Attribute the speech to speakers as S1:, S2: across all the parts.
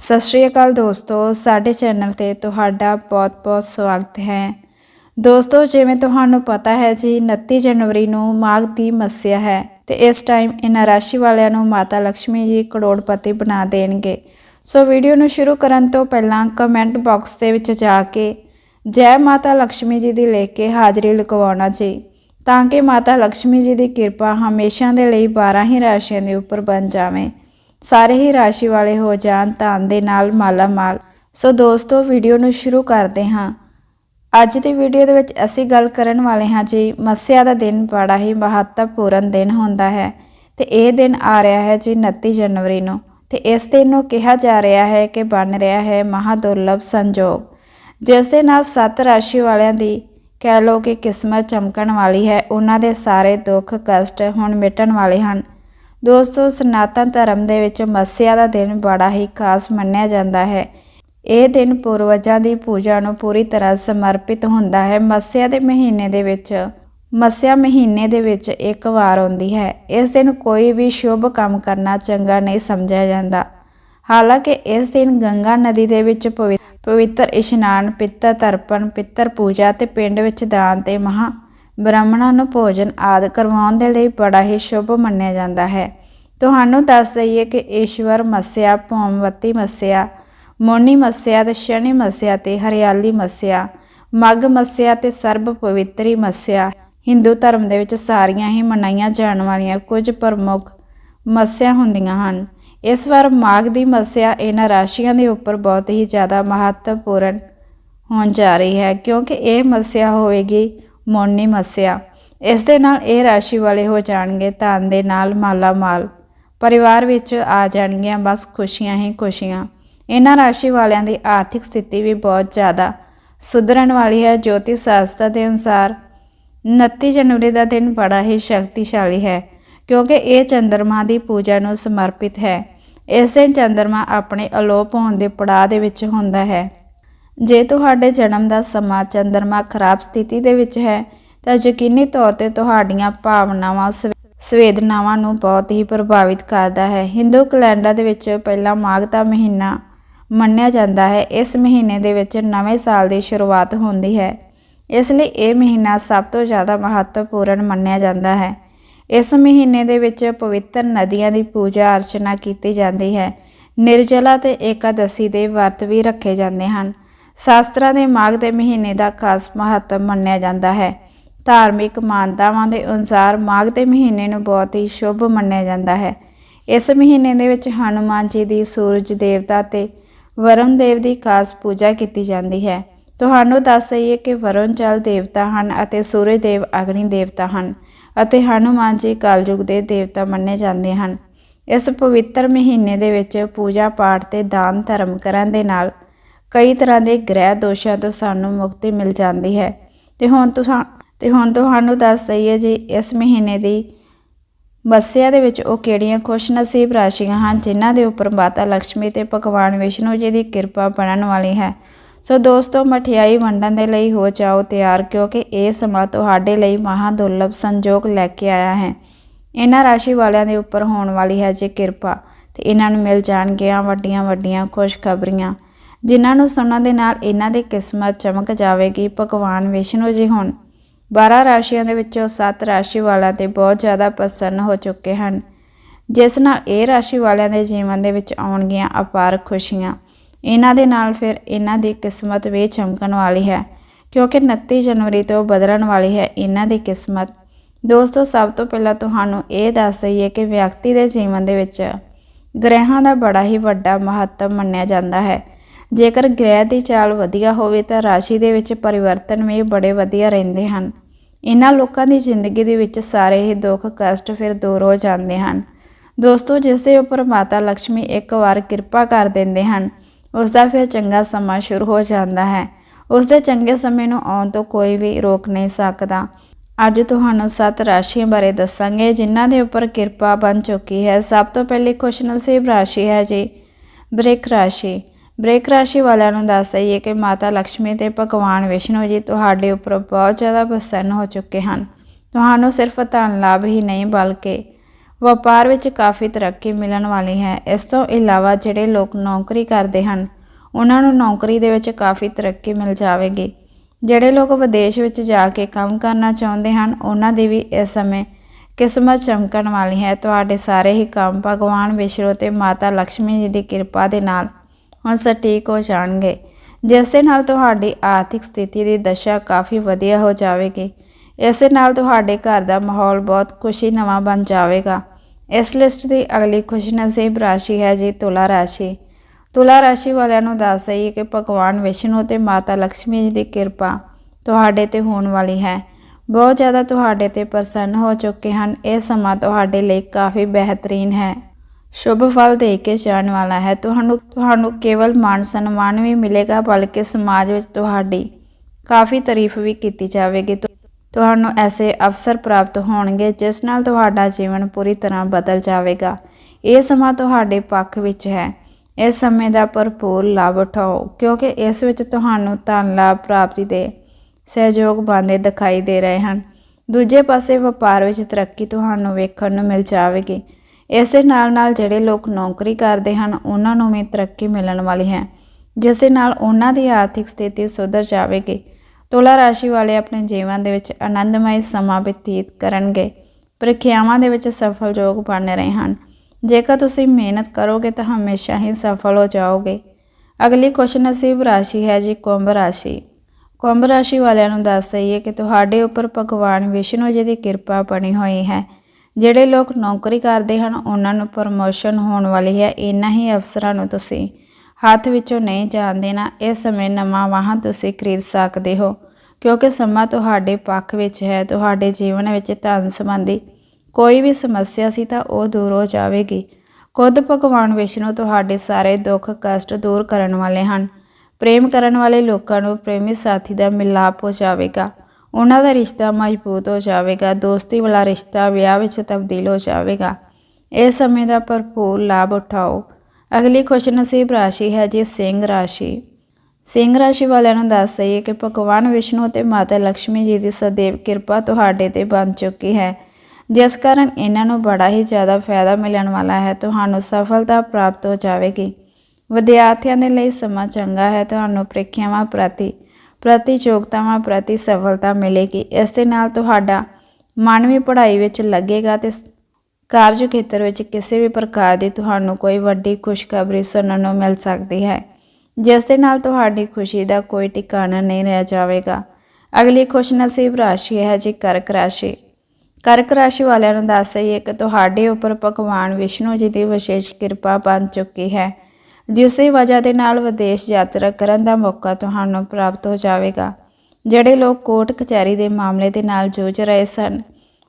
S1: ਸਤਿ ਸ਼੍ਰੀ ਅਕਾਲ ਦੋਸਤੋ, ਸਾਡੇ ਚੈਨਲ ਤੇ ਤੁਹਾਡਾ ਬਹੁਤ-ਬਹੁਤ ਸਵਾਗਤ ਹੈ। ਦੋਸਤੋ, ਜਿਵੇਂ ਤੁਹਾਨੂੰ ਪਤਾ ਹੈ ਜੀ 29 ਜਨਵਰੀ ਨੂੰ ਮਾਘ ਦੀ ਮੱਸਿਆ ਹੈ ਤੇ ਇਸ ਟਾਈਮ ਇਹਨਾਂ ਰਾਸ਼ੀ ਵਾਲਿਆਂ ਨੂੰ ਮਾਤਾ ਲక్ష్ਮੀ ਜੀ ਕਰੋੜਪਤੀ ਬਣਾ ਦੇਣਗੇ। ਸੋ ਵੀਡੀਓ ਨੂੰ ਸ਼ੁਰੂ ਕਰਨ ਤੋਂ ਪਹਿਲਾਂ ਕਮੈਂਟ ਬਾਕਸ ਦੇ ਵਿੱਚ ਜਾ ਕੇ ਜੈ ਮਾਤਾ ਲక్ష్ਮੀ ਜੀ ਦੀ ਲੈ ਕੇ ਹਾਜ਼ਰੀ ਲਗਵਾਉਣਾ ਜੀ, ਤਾਂ ਕਿ ਮਾਤਾ ਲక్ష్ਮੀ ਜੀ ਦੀ ਕਿਰਪਾ ਹਮੇਸ਼ਾ ਦੇ ਲਈ 12 ਹੀ ਰਾਸ਼ੀਆਂ ਦੇ ਉੱਪਰ ਬਣ ਜਾਵੇ। ਸਾਰੇ ਹੀ ਰਾਸ਼ੀ ਵਾਲੇ ਹੋ ਜਾਣ ਧਨ ਦੇ ਨਾਲ ਮਾਲਾ ਮਾਲ ਸੋ ਦੋਸਤੋ, ਵੀਡੀਓ ਨੂੰ ਸ਼ੁਰੂ ਕਰਦੇ ਹਾਂ। ਅੱਜ ਦੀ ਵੀਡੀਓ ਦੇ ਵਿੱਚ ਅਸੀਂ ਗੱਲ ਕਰਨ ਵਾਲੇ ਹਾਂ ਜੀ, ਮੱਸਿਆ ਦਾ ਦਿਨ ਬੜਾ ਹੀ ਮਹੱਤਵਪੂਰਨ ਦਿਨ ਹੁੰਦਾ ਹੈ ਤੇ ਇਹ ਦਿਨ ਆ ਰਿਹਾ ਹੈ ਜੀ 29 ਜਨਵਰੀ ਨੂੰ ਤੇ ਇਸ ਦਿਨ ਨੂੰ ਕਿਹਾ ਜਾ ਰਿਹਾ ਹੈ ਕਿ ਬਣ ਰਿਹਾ ਹੈ ਮਹਾ ਦੁਰਲਭ ਸੰਜੋਗ, ਜਿਸ ਦੇ ਨਾਲ ਸੱਤ ਰਾਸ਼ੀ ਵਾਲਿਆਂ ਦੀ ਕਹਿ ਲੋ ਕਿ ਕਿਸਮਤ ਚਮਕਣ ਵਾਲੀ ਹੈ। ਉਹਨਾਂ ਦੇ ਸਾਰੇ ਦੁੱਖ ਕਸ਼ਟ ਹੁਣ ਮਿਟਣ ਵਾਲੇ ਹਨ। ਦੋਸਤੋ, ਸਨਾਤਨ ਧਰਮ ਦੇ ਵਿੱਚ ਮੱਸਿਆ ਦਾ ਦਿਨ ਬੜਾ ਹੀ ਖਾਸ ਮੰਨਿਆ ਜਾਂਦਾ ਹੈ। ਇਹ ਦਿਨ ਪੂਰਵਜਾਂ ਦੀ ਪੂਜਾ ਨੂੰ ਪੂਰੀ ਤਰ੍ਹਾਂ ਸਮਰਪਿਤ ਹੁੰਦਾ ਹੈ। ਮੱਸਿਆ ਦੇ ਮਹੀਨੇ ਦੇ ਵਿੱਚ, ਮੱਸਿਆ ਮਹੀਨੇ ਦੇ ਵਿੱਚ ਇੱਕ ਵਾਰ ਆਉਂਦੀ ਹੈ। ਇਸ ਦਿਨ ਕੋਈ ਵੀ ਸ਼ੁਭ ਕੰਮ ਕਰਨਾ ਚੰਗਾ ਨਹੀਂ ਸਮਝਿਆ ਜਾਂਦਾ। ਹਾਲਾਂਕਿ ਇਸ ਦਿਨ ਗੰਗਾ ਨਦੀ ਦੇ ਵਿੱਚ ਪਵਿ- ਪਵਿੱਤਰ ਇਸ਼ਨਾਨ ਪਿੱਤਰ ਤਰਪਣ ਪਿੱਤਰ ਪੂਜਾ ਤੇ ਪਿੰਡ ਵਿੱਚ ਦਾਨ ਤੇ ਮਹਾ ਬ੍ਰਾਹਮਣਾਂ ਨੂੰ ਭੋਜਨ ਆਦਿ ਕਰਵਾਉਣ ਦੇ ਲਈ ਬੜਾ ਹੀ ਸ਼ੁਭ ਮੰਨਿਆ ਜਾਂਦਾ ਹੈ। ਤੁਹਾਨੂੰ ਦੱਸ ਦਈਏ ਕਿ ਈਸ਼ਵਰ ਮੱਸਿਆ, ਭੌਮਵਤੀ ਮੱਸਿਆ, ਮੋਨੀ ਮੱਸਿਆ ਤੇ ਸ਼ਨੀ ਮੱਸਿਆ ਤੇ ਹਰਿਆਲੀ ਮੱਸਿਆ ਮੱਗ ਮੱਸਿਆ ਤੇ ਸਰਬ ਪਵਿੱਤਰੀ ਮੱਸਿਆ। ਹਿੰਦੂ ਧਰਮ ਦੇ ਵਿੱਚ ਸਾਰੀਆਂ ਹੀ ਮਨਾਈਆਂ ਜਾਣ ਵਾਲੀਆਂ ਕੁਝ ਪ੍ਰਮੁੱਖ ਮੱਸਿਆ ਹੁੰਦੀਆਂ ਹਨ। ਇਸ ਵਾਰ ਮਾਘ ਦੀ ਮੱਸਿਆ ਇਹਨਾਂ ਰਾਸ਼ੀਆਂ ਦੇ ਉੱਪਰ ਬਹੁਤ ਹੀ ਜ਼ਿਆਦਾ ਮਹੱਤਵਪੂਰਨ ਹੋਣ ਜਾ ਰਹੀ ਹੈ ਕਿਉਂਕਿ ਇਹ ਮੱਸਿਆ ਹੋਵੇਗੀ ਮੋਨੀ ਮੱਸਿਆ। ਇਸ ਦੇ ਨਾਲ ਇਹ ਰਾਸ਼ੀ ਵਾਲੇ ਹੋ ਜਾਣਗੇ ਧਨ ਦੇ ਨਾਲ ਮਾਲਾ ਮਾਲ ਪਰਿਵਾਰ ਵਿੱਚ ਆ ਜਾਣਗੀਆਂ, ਬਸ ਖੁਸ਼ੀਆਂ ਹੀ ਖੁਸ਼ੀਆਂ। ਇਹਨਾਂ ਰਾਸ਼ੀ ਵਾਲਿਆਂ ਦੀ ਆਰਥਿਕ ਸਥਿਤੀ ਵੀ ਬਹੁਤ ਜ਼ਿਆਦਾ ਸੁਧਰਨ ਵਾਲੀ ਹੈ। ਜੋਤਿਸ਼ ਸ਼ਾਸਤਰ ਦੇ ਅਨੁਸਾਰ 29 ਜਨਵਰੀ ਦਾ ਦਿਨ ਬੜਾ ਹੀ ਸ਼ਕਤੀਸ਼ਾਲੀ ਹੈ, ਕਿਉਂਕਿ ਇਹ ਚੰਦਰਮਾ ਦੀ ਪੂਜਾ ਨੂੰ ਸਮਰਪਿਤ ਹੈ। ਇਸ ਦਿਨ ਚੰਦਰਮਾ ਆਪਣੇ ਅਲੋਪ ਹੋਣ ਦੇ ਪੜਾਅ ਦੇ ਵਿੱਚ ਹੁੰਦਾ ਹੈ। ਜੇ ਤੁਹਾਡੇ ਜਨਮ ਦਾ ਸਮਾਂ ਚੰਦਰਮਾ ਖਰਾਬ ਸਥਿਤੀ ਦੇ ਵਿੱਚ ਹੈ, ਤਾਂ ਯਕੀਨੀ ਤੌਰ ਤੇ ਤੁਹਾਡੀਆਂ ਭਾਵਨਾਵਾਂ, ਸਵ- ਸੰਵੇਦਨਾਵਾਂ ਨੂੰ ਬਹੁਤ ਹੀ ਪ੍ਰਭਾਵਿਤ ਕਰਦਾ ਹੈ। ਹਿੰਦੂ ਕੈਲੰਡਰ ਦੇ ਵਿੱਚ ਪਹਿਲਾ ਮਾਘ ਦਾ ਮਹੀਨਾ ਮੰਨਿਆ ਜਾਂਦਾ ਹੈ। ਇਸ ਮਹੀਨੇ ਦੇ ਵਿੱਚ ਨਵੇਂ ਸਾਲ ਦੀ ਸ਼ੁਰੂਆਤ ਹੁੰਦੀ ਹੈ। ਇਸ ਲਈ ਇਹ ਮਹੀਨਾ ਸਭ ਤੋਂ ਜ਼ਿਆਦਾ ਮਹੱਤਵਪੂਰਨ ਮੰਨਿਆ ਜਾਂਦਾ ਹੈ। ਇਸ ਮਹੀਨੇ ਦੇ ਵਿੱਚ ਪਵਿੱਤਰ ਨਦੀਆਂ ਦੀ ਪੂਜਾ ਅਰਚਨਾ ਕੀਤੀ ਜਾਂਦੀ ਹੈ। ਨਿਰਜਲਾ ਤੇ ਏਕਾਦਸ਼ੀ ਦੇ ਵਰਤ ਵੀ ਰੱਖੇ ਜਾਂਦੇ ਹਨ। ਸ਼ਾਸਤਰਾਂ ਦੇ ਮਾਘ ਦੇ ਮਹੀਨੇ ਦਾ ਖਾਸ ਮਹੱਤਵ ਮੰਨਿਆ ਜਾਂਦਾ ਹੈ। ਧਾਰਮਿਕ ਮਾਨਤਾਵਾਂ ਦੇ ਅਨੁਸਾਰ ਮਾਘ ਦੇ ਮਹੀਨੇ ਨੂੰ ਬਹੁਤ ਹੀ ਸ਼ੁਭ ਮੰਨਿਆ ਜਾਂਦਾ ਹੈ। ਇਸ ਮਹੀਨੇ ਦੇ ਵਿੱਚ ਹਨੂਮਾਨ ਜੀ ਦੀ ਸੂਰਜ ਦੇਵਤਾ ਤੇ ਵਰੁਣ ਦੇਵ ਦੀ ਖਾਸ ਪੂਜਾ ਕੀਤੀ ਜਾਂਦੀ ਹੈ। ਤੁਹਾਨੂੰ ਦੱਸ ਦਈਏ ਕਿ ਵਰੁਣ ਜਲ ਦੇਵਤਾ ਹਨ ਅਤੇ ਸੂਰਜ ਦੇਵ ਅਗਨੀ ਦੇਵਤਾ ਹਨ ਅਤੇ ਹਨੂਮਾਨ ਜੀ ਕਲਯੁਗ ਦੇ ਦੇਵਤਾ ਮੰਨੇ ਜਾਂਦੇ ਹਨ। ਇਸ ਪਵਿੱਤਰ ਮਹੀਨੇ ਦੇ ਵਿੱਚ ਪੂਜਾ ਪਾਠ ਤੇ ਦਾਨ ਧਰਮ ਕਰਨ ਦੇ ਨਾਲ ਕਈ ਤਰ੍ਹਾਂ ਦੇ ਗ੍ਰਹਿ ਦੋਸ਼ਾਂ ਤੋਂ ਸਾਨੂੰ ਮੁਕਤੀ ਮਿਲ ਜਾਂਦੀ ਹੈ। ਤੇ ਹੁਣ ਤੁਸਾਂ ਤੇ ਹੁਣ ਤੁਹਾਨੂੰ ਦੱਸ ਦਈਏ ਜੀ, ਇਸ ਮਹੀਨੇ ਦੀ ਮੱਸਿਆ ਦੇ ਵਿੱਚ ਉਹ ਕਿਹੜੀਆਂ ਖੁਸ਼ਨਸੀਬ ਰਾਸ਼ੀਆਂ ਹਨ, ਜਿਨ੍ਹਾਂ ਦੇ ਉੱਪਰ ਮਾਤਾ ਲక్ష్ਮੀ ਤੇ ਭਗਵਾਨ ਵਿਸ਼ਨੂੰ ਜੀ ਦੀ ਕਿਰਪਾ ਬਣਨ ਵਾਲੀ ਹੈ। ਸੋ ਦੋਸਤੋ, ਮਠਿਆਈ ਵੰਡਣ ਦੇ ਲਈ ਹੋ ਜਾਓ ਤਿਆਰ, ਕਿਉਂਕਿ ਇਹ ਸਮਾਂ ਤੁਹਾਡੇ ਲਈ ਮਹਾ ਦੁਰਲਭ ਸੰਜੋਗ ਲੈ ਕੇ ਆਇਆ ਹੈ। ਇਹਨਾਂ ਰਾਸ਼ੀ ਵਾਲਿਆਂ ਦੇ ਉੱਪਰ ਹੋਣ ਵਾਲੀ ਹੈ ਜੀ ਕਿਰਪਾ, ਤੇ ਇਹਨਾਂ ਨੂੰ ਮਿਲ ਜਾਣਗੀਆਂ ਵੱਡੀਆਂ ਵੱਡੀਆਂ ਖੁਸ਼ਖਬਰੀਆਂ। ਜਿਨ੍ਹਾਂ ਨੂੰ ਸੁਣਨ ਦੇ ਨਾਲ ਇਹਨਾਂ ਦੀ ਕਿਸਮਤ ਚਮਕ ਜਾਵੇਗੀ, ਭਗਵਾਨ ਵਿਸ਼ਨੂੰ ਜੀ ਹੁਣ। 12 ਰਾਸ਼ੀਆਂ ਦੇ ਵਿੱਚੋਂ 7 ਰਾਸ਼ੀ ਵਾਲਿਆਂ ਤੇ ਬਹੁਤ ਜ਼ਿਆਦਾ ਪ੍ਰਸੰਨ ਹੋ ਚੁੱਕੇ ਹਨ, ਜਿਸ ਨਾਲ ਇਹ ਰਾਸ਼ੀ ਵਾਲਿਆਂ ਦੇ ਜੀਵਨ ਦੇ ਵਿੱਚ ਆਉਣਗੀਆਂ ਅਪਾਰ ਖੁਸ਼ੀਆਂ। ਇਹਨਾਂ ਦੇ ਨਾਲ ਫਿਰ ਇਹਨਾਂ ਦੀ ਕਿਸਮਤ ਵੀ ਚਮਕਣ ਵਾਲੀ ਹੈ, ਕਿਉਂਕਿ 29 ਜਨਵਰੀ ਤੋਂ ਬਦਲਣ ਵਾਲੀ ਹੈ ਇਹਨਾਂ ਦੀ ਕਿਸਮਤ। ਦੋਸਤੋ, ਸਭ ਤੋਂ ਪਹਿਲਾਂ ਤੁਹਾਨੂੰ ਇਹ ਦੱਸ ਦਈਏ ਕਿ ਵਿਅਕਤੀ ਦੇ ਜੀਵਨ ਦੇ ਵਿੱਚ ਗ੍ਰਹਿਾਂ ਦਾ ਬੜਾ ਹੀ ਵੱਡਾ ਮਹੱਤਵ ਮੰਨਿਆ ਜਾਂਦਾ ਹੈ। ਜੇਕਰ ਗ੍ਰਹਿ ਦੀ ਚਾਲ ਵਧੀਆ ਹੋਵੇ ਤਾਂ ਰਾਸ਼ੀ ਦੇ ਵਿੱਚ ਪਰਿਵਰਤਨ ਵੀ ਬੜੇ ਵਧੀਆ ਰਹਿੰਦੇ ਹਨ। ਇਹਨਾਂ ਲੋਕਾਂ ਦੀ ਜ਼ਿੰਦਗੀ ਦੇ ਵਿੱਚ ਸਾਰੇ ਹੀ ਦੁੱਖ ਕਸ਼ਟ ਫਿਰ ਦੂਰ ਹੋ ਜਾਂਦੇ ਹਨ। ਦੋਸਤੋ, ਜਿਸ ਦੇ ਉੱਪਰ ਮਾਤਾ ਲక్ష్ਮੀ ਇੱਕ ਵਾਰ ਕਿਰਪਾ ਕਰ ਦਿੰਦੇ ਹਨ ਉਸ ਦਾ ਫਿਰ ਚੰਗਾ ਸਮਾਂ ਸ਼ੁਰੂ ਹੋ ਜਾਂਦਾ ਹੈ। ਉਸ ਦੇ ਚੰਗੇ ਸਮੇਂ ਨੂੰ ਆਉਣ ਤੋਂ ਕੋਈ ਵੀ ਰੋਕ ਨਹੀਂ ਸਕਦਾ। ਅੱਜ ਤੁਹਾਨੂੰ ਸੱਤ ਰਾਸ਼ੀਆਂ ਬਾਰੇ ਦੱਸਾਂਗੇ, ਜਿਨ੍ਹਾਂ ਦੇ ਉੱਪਰ ਕਿਰਪਾ ਬਣ ਚੁੱਕੀ ਹੈ। ਸਭ ਤੋਂ ਪਹਿਲੀ ਖੁਸ਼ਨਸੀਬ ਰਾਸ਼ੀ ਹੈ ਜੀ ਬ੍ਰਿਕ ਰਾਸ਼ੀ। ਬ੍ਰੇਕ ਰਾਸ਼ੀ ਵਾਲਿਆਂ ਨੂੰ ਦੱਸ ਦਈਏ ਕਿ ਮਾਤਾ ਲక్ష్ਮੀ ਤੇ ਭਗਵਾਨ ਵਿਸ਼ਨੂੰ ਜੀ ਤੁਹਾਡੇ ਉੱਪਰ ਬਹੁਤ ਜ਼ਿਆਦਾ ਪ੍ਰਸੰਨ ਹੋ ਚੁੱਕੇ ਹਨ। ਤੁਹਾਨੂੰ ਸਿਰਫ ਧਨ ਲਾਭ ਹੀ ਨਹੀਂ, ਬਲਕਿ ਵਪਾਰ ਵਿੱਚ ਕਾਫੀ ਤਰੱਕੀ ਮਿਲਣ ਵਾਲੀ ਹੈ। ਇਸ ਤੋਂ ਇਲਾਵਾ ਜਿਹੜੇ ਲੋਕ ਨੌਕਰੀ ਕਰਦੇ ਹਨ, ਉਹਨਾਂ ਨੂੰ ਨੌਕਰੀ ਦੇ ਵਿੱਚ ਕਾਫੀ ਤਰੱਕੀ ਮਿਲ ਜਾਵੇਗੀ। ਜਿਹੜੇ ਲੋਕ ਵਿਦੇਸ਼ ਵਿੱਚ ਜਾ ਕੇ ਕੰਮ ਕਰਨਾ ਚਾਹੁੰਦੇ ਹਨ, ਉਹਨਾਂ ਦੀ ਵੀ ਇਸ ਸਮੇਂ ਕਿਸਮਤ ਚਮਕਣ ਵਾਲੀ ਹੈ। ਤੁਹਾਡੇ ਸਾਰੇ ਹੀ ਕੰਮ ਭਗਵਾਨ ਵਿਸ਼ਨੂੰ ਤੇ ਮਾਤਾ ਲక్ష్ਮੀ ਜੀ ਦੀ ਕਿਰਪਾ ਦੇ ਨਾਲ ਹੁਣ ਸਟੀਕ ਹੋ ਜਾਣਗੇ। ਜਿਸ ਦੇ ਨਾਲ ਤੁਹਾਡੀ ਆਰਥਿਕ ਸਥਿਤੀ ਦੀ ਦਸ਼ਾ ਕਾਫੀ ਵਧੀਆ ਹੋ ਜਾਵੇਗੀ। ਇਸ ਦੇ ਨਾਲ ਤੁਹਾਡੇ ਘਰ ਦਾ ਮਾਹੌਲ ਬਹੁਤ ਖੁਸ਼ੀ ਨਵਾਂ ਬਣ ਜਾਵੇਗਾ। ਇਸ ਲਿਸਟ ਦੀ ਅਗਲੀ ਖੁਸ਼ਨਸੀਬ ਰਾਸ਼ੀ ਹੈ ਜੀ ਤੁਲਾ ਰਾਸ਼ੀ। ਤੁਲਾ ਰਾਸ਼ੀ ਵਾਲਿਆਂ ਨੂੰ ਦੱਸ ਦਈਏ ਕਿ ਭਗਵਾਨ ਵਿਸ਼ਨੂੰ ਤੇ ਮਾਤਾ ਲక్ష్ਮੀ ਜੀ ਦੀ ਕਿਰਪਾ ਤੁਹਾਡੇ ਤੇ ਹੋਣ ਵਾਲੀ ਹੈ। ਬਹੁਤ ਜ਼ਿਆਦਾ ਤੁਹਾਡੇ ਤੇ ਪ੍ਰਸੰਨ ਹੋ ਚੁੱਕੇ ਹਨ। ਇਹ ਸਮਾਂ ਤੁਹਾਡੇ ਲਈ ਕਾਫੀ ਬਿਹਤਰੀਨ ਹੈ। ਸ਼ੁਭ ਫਲ ਦੇ ਕੇ ਜਾਣ ਵਾਲਾ ਹੈ। ਤੁਹਾਨੂੰ ਤੁਹਾਨੂੰ ਕੇਵਲ ਮਾਨ ਸਨਮਾਨ ਵੀ ਮਿਲੇਗਾ, ਬਲਕਿ ਸਮਾਜ ਵਿੱਚ ਤੁਹਾਡੀ ਕਾਫੀ ਤਾਰੀਫ ਵੀ ਕੀਤੀ ਜਾਵੇਗੀ। ਤੁਹਾਨੂੰ ਐਸੇ ਅਵਸਰ ਪ੍ਰਾਪਤ ਹੋਣਗੇ, ਜਿਸ ਨਾਲ ਤੁਹਾਡਾ ਜੀਵਨ ਪੂਰੀ ਤਰ੍ਹਾਂ ਬਦਲ ਜਾਵੇਗਾ। ਇਹ ਸਮਾਂ ਤੁਹਾਡੇ ਪੱਖ ਵਿੱਚ ਹੈ। ਇਸ ਸਮੇਂ ਦਾ ਭਰਪੂਰ ਲਾਭ ਉਠਾਓ, ਕਿਉਂਕਿ ਇਸ ਵਿੱਚ ਤੁਹਾਨੂੰ ਧਨ ਲਾਭ ਪ੍ਰਾਪਤੀ ਦੇ ਸਹਿਯੋਗ ਬੰਦੇ ਦਿਖਾਈ ਦੇ ਰਹੇ ਹਨ। ਦੂਜੇ ਪਾਸੇ ਵਪਾਰ ਵਿੱਚ ਤਰੱਕੀ ਤੁਹਾਨੂੰ ਵੇਖਣ ਨੂੰ ਮਿਲ ਜਾਵੇਗੀ। ਇਸ ਦੇ ਨਾਲ ਨਾਲ ਜਿਹੜੇ ਲੋਕ ਨੌਕਰੀ ਕਰਦੇ ਹਨ, ਉਹਨਾਂ ਨੂੰ ਵੀ ਤਰੱਕੀ ਮਿਲਣ ਵਾਲੀ ਹੈ, ਜਿਸ ਦੇ ਨਾਲ ਉਹਨਾਂ ਦੀ ਆਰਥਿਕ ਸਥਿਤੀ ਸੁਧਰ ਜਾਵੇਗੀ। ਤੁਲਾ ਰਾਸ਼ੀ ਵਾਲੇ ਆਪਣੇ ਜੀਵਨ ਦੇ ਵਿੱਚ ਆਨੰਦਮਈ ਸਮਾਂ ਬਤੀਤ ਕਰਨਗੇ। ਪ੍ਰੀਖਿਆਵਾਂ ਦੇ ਵਿੱਚ ਸਫਲ ਯੋਗ ਬਣ ਰਹੇ ਹਨ। ਜੇਕਰ ਤੁਸੀਂ ਮਿਹਨਤ ਕਰੋਗੇ ਤਾਂ ਹਮੇਸ਼ਾ ਹੀ ਸਫਲ ਹੋ ਜਾਓਗੇ। ਅਗਲੀ ਖੁਸ਼ਨਸੀਬ ਰਾਸ਼ੀ ਹੈ ਜੀ, ਕੁੰਭ ਰਾਸ਼ੀ। ਕੁੰਭ ਰਾਸ਼ੀ ਵਾਲਿਆਂ ਨੂੰ ਦੱਸ ਦਈਏ ਕਿ ਤੁਹਾਡੇ ਉੱਪਰ ਭਗਵਾਨ ਵਿਸ਼ਨੂੰ ਜੀ ਦੀ ਕਿਰਪਾ ਬਣੀ ਹੋਈ ਹੈ। ਜਿਹੜੇ ਲੋਕ ਨੌਕਰੀ ਕਰਦੇ ਹਨ, ਉਹਨਾਂ ਨੂੰ ਪ੍ਰਮੋਸ਼ਨ ਹੋਣ ਵਾਲੀ ਹੈ। ਇਨ੍ਹਾਂ ਹੀ ਅਫਸਰਾਂ ਨੂੰ ਤੁਸੀਂ ਹੱਥ ਵਿੱਚੋਂ ਨਹੀਂ ਜਾਣ ਦੇਣਾ। ਇਸ ਸਮੇਂ ਨਵਾਂ ਵਾਹਨ ਤੁਸੀਂ ਖਰੀਦ ਸਕਦੇ ਹੋ, ਕਿਉਂਕਿ ਸਮਾਂ ਤੁਹਾਡੇ ਪੱਖ ਵਿੱਚ ਹੈ, ਤੁਹਾਡੇ ਜੀਵਨ ਵਿੱਚ ਧਨ ਸੰਬੰਧੀ ਕੋਈ ਵੀ ਸਮੱਸਿਆ ਸੀ ਤਾਂ ਉਹ ਦੂਰ ਹੋ ਜਾਵੇਗੀ। ਖੁਦ ਭਗਵਾਨ ਵਿਸ਼ਨੂੰ ਤੁਹਾਡੇ ਸਾਰੇ ਦੁੱਖ, ਕਸ਼ਟ ਦੂਰ ਕਰਨ ਵਾਲੇ ਹਨ। ਪ੍ਰੇਮ ਕਰਨ ਵਾਲੇ ਲੋਕਾਂ ਨੂੰ ਪ੍ਰੇਮੀ ਸਾਥੀ ਦਾ ਮਿਲਾਪ ਹੋ ਜਾਵੇਗਾ। ਉਹਨਾਂ ਦਾ ਰਿਸ਼ਤਾ ਮਜ਼ਬੂਤ ਹੋ ਜਾਵੇਗਾ, ਦੋਸਤੀ ਵਾਲਾ ਰਿਸ਼ਤਾ ਵਿਆਹ ਵਿੱਚ ਤਬਦੀਲ ਹੋ ਜਾਵੇਗਾ। ਇਸ ਸਮੇਂ ਦਾ ਭਰਪੂਰ ਲਾਭ ਉਠਾਓ। ਅਗਲੀ ਖੁਸ਼ਨਸੀਬ ਰਾਸ਼ੀ ਹੈ ਜੀ ਸਿੰਘ ਰਾਸ਼ੀ। ਸਿੰਘ ਰਾਸ਼ੀ ਵਾਲਿਆਂ ਨੂੰ ਦੱਸ ਦਈਏ ਕਿ ਭਗਵਾਨ ਵਿਸ਼ਨੂੰ ਅਤੇ ਮਾਤਾ ਲక్ష్ਮੀ ਜੀ ਦੀ ਸਦੇਵ ਕਿਰਪਾ ਤੁਹਾਡੇ ਤੇ ਬਣ ਚੁੱਕੀ ਹੈ। ਜਿਸ ਕਾਰਨ ਇਹਨਾਂ ਨੂੰ ਬੜਾ ਹੀ ਜ਼ਿਆਦਾ ਫਾਇਦਾ ਮਿਲਣ ਵਾਲਾ ਹੈ। ਤੁਹਾਨੂੰ ਸਫਲਤਾ ਪ੍ਰਾਪਤ ਹੋ ਜਾਵੇਗੀ। ਵਿਦਿਆਰਥੀਆਂ ਦੇ ਲਈ ਸਮਾਂ ਚੰਗਾ ਹੈ। ਤੁਹਾਨੂੰ ਪ੍ਰੀਖਿਆਵਾਂ ਪ੍ਰਤੀ ਪ੍ਰਤੀਯੋਗਤਾਵਾਂ ਪ੍ਰਤੀ ਸਫਲਤਾ ਮਿਲੇਗੀ। ਇਸ ਦੇ ਨਾਲ ਤੁਹਾਡਾ ਮਨ ਵੀ ਪੜ੍ਹਾਈ ਵਿੱਚ ਲੱਗੇਗਾ ਤੇ ਕਾਰਜ ਖੇਤਰ ਵਿੱਚ ਕਿਸੇ ਵੀ ਪ੍ਰਕਾਰ ਦੀ ਤੁਹਾਨੂੰ ਕੋਈ ਵੱਡੀ ਖੁਸ਼ਖਬਰੀ ਸੁਣਨ ਨੂੰ ਮਿਲ ਸਕਦੀ ਹੈ। ਜਿਸ ਦੇ ਨਾਲ ਤੁਹਾਡੀ ਖੁਸ਼ੀ ਦਾ ਕੋਈ ਟਿਕਾਣਾ ਨਹੀਂ ਰਹਿ ਜਾਵੇਗਾ। ਅਗਲੀ ਖੁਸ਼ਨਸੀਬ ਰਾਸ਼ੀ ਹੈ ਜੀ ਕਰਕ ਰਾਸ਼ੀ। ਕਰਕ ਰਾਸ਼ੀ ਵਾਲਿਆਂ ਨੂੰ ਦੱਸ ਦਈਏ ਕਿ ਤੁਹਾਡੇ ਉੱਪਰ ਭਗਵਾਨ ਵਿਸ਼ਨੂੰ ਜੀ ਦੀ ਵਿਸ਼ੇਸ਼ ਕਿਰਪਾ ਬਣ ਚੁੱਕੀ ਹੈ। ਜਿਸ ਦੀ ਵਜ੍ਹਾ ਦੇ ਨਾਲ ਵਿਦੇਸ਼ ਯਾਤਰਾ ਕਰਨ ਦਾ ਮੌਕਾ ਤੁਹਾਨੂੰ ਪ੍ਰਾਪਤ ਹੋ ਜਾਵੇਗਾ। ਜਿਹੜੇ ਲੋਕ ਕੋਰਟ ਕਚਹਿਰੀ ਦੇ ਮਾਮਲੇ ਦੇ ਨਾਲ ਜੂਝ ਰਹੇ ਸਨ,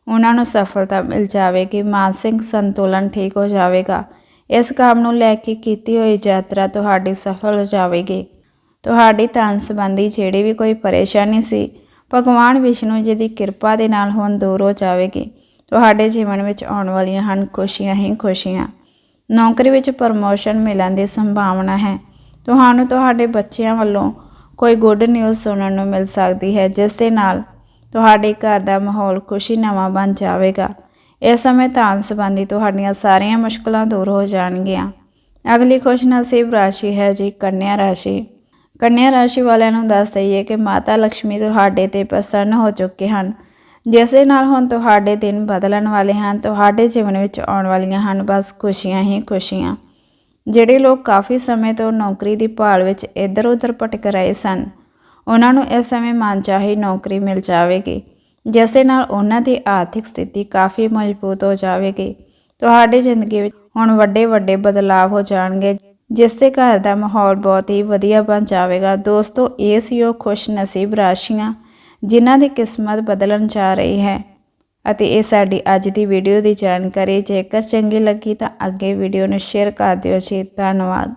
S1: ਉਹਨਾਂ ਨੂੰ ਸਫਲਤਾ ਮਿਲ ਜਾਵੇਗੀ, ਮਾਨਸਿਕ ਸੰਤੁਲਨ ਠੀਕ ਹੋ ਜਾਵੇਗਾ। ਇਸ ਕੰਮ ਨੂੰ ਲੈ ਕੇ ਕੀਤੀ ਹੋਈ ਯਾਤਰਾ ਤੁਹਾਡੀ ਸਫਲ ਹੋ ਜਾਵੇਗੀ। ਤੁਹਾਡੀ ਧਨ ਸੰਬੰਧੀ ਜਿਹੜੀ ਵੀ ਕੋਈ ਪਰੇਸ਼ਾਨੀ ਸੀ, ਭਗਵਾਨ ਵਿਸ਼ਨੂੰ ਜੀ ਦੀ ਕਿਰਪਾ ਦੇ ਨਾਲ ਹੁਣ ਦੂਰ ਹੋ ਜਾਵੇਗੀ। ਤੁਹਾਡੇ ਜੀਵਨ ਵਿੱਚ ਆਉਣ ਵਾਲੀਆਂ ਹਨ ਖੁਸ਼ੀਆਂ ਹੀ ਖੁਸ਼ੀਆਂ। ਨੌਕਰੀ ਵਿੱਚ ਪ੍ਰਮੋਸ਼ਨ ਮਿਲਣ ਦੀ ਸੰਭਾਵਨਾ ਹੈ। ਤੁਹਾਨੂੰ ਤੁਹਾਡੇ ਬੱਚਿਆਂ ਵੱਲੋਂ ਕੋਈ ਗੁੱਡ ਨਿਊਜ਼ ਸੁਣਨ ਨੂੰ ਮਿਲ ਸਕਦੀ ਹੈ, ਜਿਸ ਦੇ ਨਾਲ ਤੁਹਾਡੇ ਘਰ ਦਾ ਮਾਹੌਲ ਖੁਸ਼ੀ ਨਵਾਂ ਬਣ ਜਾਵੇਗਾ। ਇਸ ਸਮੇਂ ਧਨ ਸੰਬੰਧੀ ਤੁਹਾਡੀਆਂ ਸਾਰੀਆਂ ਮੁਸ਼ਕਲਾਂ ਦੂਰ ਹੋ ਜਾਣਗੀਆਂ। ਅਗਲੀ ਖੁਸ਼ਨਸੀਬ ਰਾਸ਼ੀ ਹੈ ਜੀ ਕੰਨਿਆ ਰਾਸ਼ੀ। ਕੰਨਿਆ ਰਾਸ਼ੀ ਵਾਲਿਆਂ ਨੂੰ ਦੱਸ ਦਈਏ ਕਿ ਮਾਤਾ ਲక్ష్ਮੀ ਤੁਹਾਡੇ ਤੇ ਪ੍ਰਸੰਨ ਹੋ ਚੁੱਕੇ ਹਨ। ਜਿਸ ਦੇ ਨਾਲ ਹੁਣ ਤੁਹਾਡੇ ਦਿਨ ਬਦਲਣ ਵਾਲੇ ਹਨ, ਤੁਹਾਡੇ ਜੀਵਨ ਵਿੱਚ ਆਉਣ ਵਾਲੀਆਂ ਹਨ, ਬਸ ਖੁਸ਼ੀਆਂ ਹੀ ਖੁਸ਼ੀਆਂ। ਜਿਹੜੇ ਲੋਕ ਕਾਫੀ ਸਮੇਂ ਤੋਂ ਨੌਕਰੀ ਦੀ ਭਾਲ ਵਿੱਚ ਇੱਧਰ-ਉੱਧਰ ਭਟਕ ਰਹੇ ਸਨ, ਉਹਨਾਂ ਨੂੰ ਇਸ ਸਮੇਂ ਮਨਚਾਹੀ ਨੌਕਰੀ ਮਿਲ ਜਾਵੇਗੀ, ਜਿਸ ਦੇ ਨਾਲ ਉਹਨਾਂ ਦੀ ਆਰਥਿਕ ਸਥਿਤੀ ਕਾਫੀ ਮਜ਼ਬੂਤ ਹੋ ਜਾਵੇਗੀ। ਤੁਹਾਡੀ ਜ਼ਿੰਦਗੀ ਵਿੱਚ ਹੁਣ ਵੱਡੇ ਵੱਡੇ ਬਦਲਾਅ ਹੋ ਜਾਣਗੇ ਜਿਸ ਦੇ ਘਰ ਦਾ ਮਾਹੌਲ ਬਹੁਤ ਹੀ ਵਧੀਆ ਬਣ ਜਾਵੇਗਾ। ਦੋਸਤੋ, ਇਹ ਸੀ ਉਹ ਖੁਸ਼ ਨਸੀਬ ਰਾਸ਼ੀਆਂ। ਜਿਨ੍ਹਾਂ ਦੀ ਕਿਸਮਤ ਬਦਲਣ ਜਾ ਰਹੀ ਹੈ। ਅਤੇ ਇਹ ਸਾਡੀ ਅੱਜ ਦੀ ਵੀਡੀਓ ਦੀ ਜਾਣਕਾਰੀ। ਜੇਕਰ ਚੰਗੀ ਲੱਗੀ ਤਾਂ ਅੱਗੇ ਵੀਡੀਓ ਨੂੰ ਸ਼ੇਅਰ ਕਰ ਦਿਓ। ਜੀ, ਧੰਨਵਾਦ।